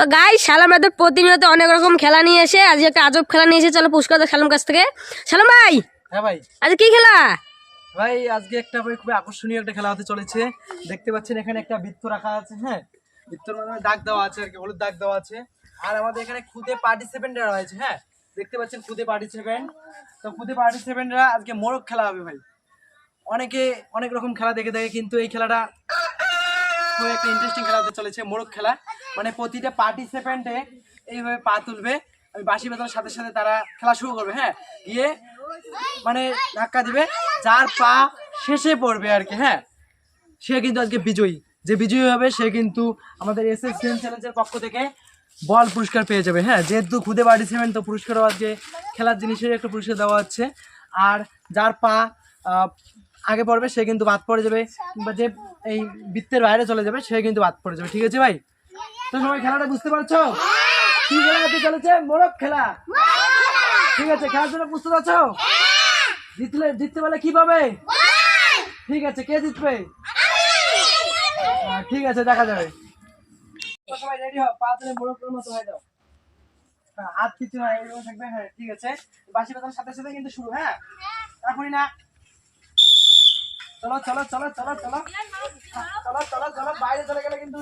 তো গাই সালাম এদের প্রতিনিয়ত অনেক রকম খেলা নিয়ে এসে আজকে একটা আজব খেলা নিয়ে এসে চলো দাও সালাম কাছ থেকে। সালাম ভাই! হ্যাঁ ভাই। আজ কি খেলা? ভাই আজকে একটা ভাই খুবই আকর্ষণীয় একটা খেলা হতে চলেছে। দেখতে পাচ্ছেন এখানে একটা বৃত্ত রাখা আছে হ্যাঁ? বৃত্তর মাধ্যমে দাগ দেওয়া আছে আর কি হলুদ দাগ দেওয়া আছে। আর আমাদের এখানে খুদে পার্টিসিপেন্টরা রয়েছে হ্যাঁ? দেখতে পাচ্ছেন খুদে পার্টিসিপেন্ট তো খুদে পার্টিসিপেন্টরা আজকে মোরগ খেলা হবে ভাই। অনেকে অনেক রকম খেলা দেখে দেখে কিন্তু এই খেলাটা একটা ইন্টারেস্টিং খেলা হতে চলেছে মোরগ খেলা। মানে প্রতিটা পার্টিসিপেন্টে এইভাবে পা তুলবে, আমি বাঁশি বাজানোর সাথে সাথে তারা খেলা শুরু করবে হ্যাঁ? গিয়ে মানে ধাক্কা দিবে, যার পা শেষে পড়বে আর কি হ্যাঁ? সে কিন্তু আজকে বিজয়ী। যে বিজয়ী হবে, সে কিন্তু আমাদের এস এস গেম চ্যালেঞ্জের পক্ষ থেকে বল পুরস্কার পেয়ে যাবে হ্যাঁ? যেহেতু খুদে পার্টিসিপেন্ট তো পুরস্কারও আজকে খেলার জিনিসের একটা পুরস্কার দেওয়া হচ্ছে। আর যার পা আগে পড়বে সে কিন্তু বাদ পড়ে যাবে। কিংবা যে এই বৃত্তের বাইরে চলে যাবে সে কিন্তু বাদ পড়ে যাবে। ঠিক আছে ভাই? তো সবাই খেলাটা বুঝতে পারছ? কি খেলা হতে চলেছে? মোরগ খেলা। ঠিক আছে খেলার জন্য প্রস্তুত আছো? জিতলে জিততে পারলে কি পাবে? ঠিক আছে কে জিতবে? ঠিক আছে দেখা যাবে। রেডি মতো হয়ে হ্যাঁ, হাত কিছু এরকম থাকবে হ্যাঁ ঠিক আছে। বাসি বাজানোর সাথে সাথে কিন্তু শুরু হ্যাঁ? এখনই না। চলো চলো চলো চলো চলো। চলো চলো চলো বাইরে চলে গেলে কিন্তু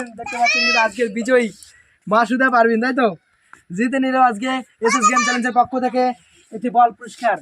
দেখছেন, দেখতে পাচ্ছেন কিন্তু আজকের বিজয়ী মাসুদা পারবেন তাই তো? জিতে নিল আজকে এসএস এস গেম চ্যালেঞ্জের পক্ষ থেকে একটি বল পুরস্কার।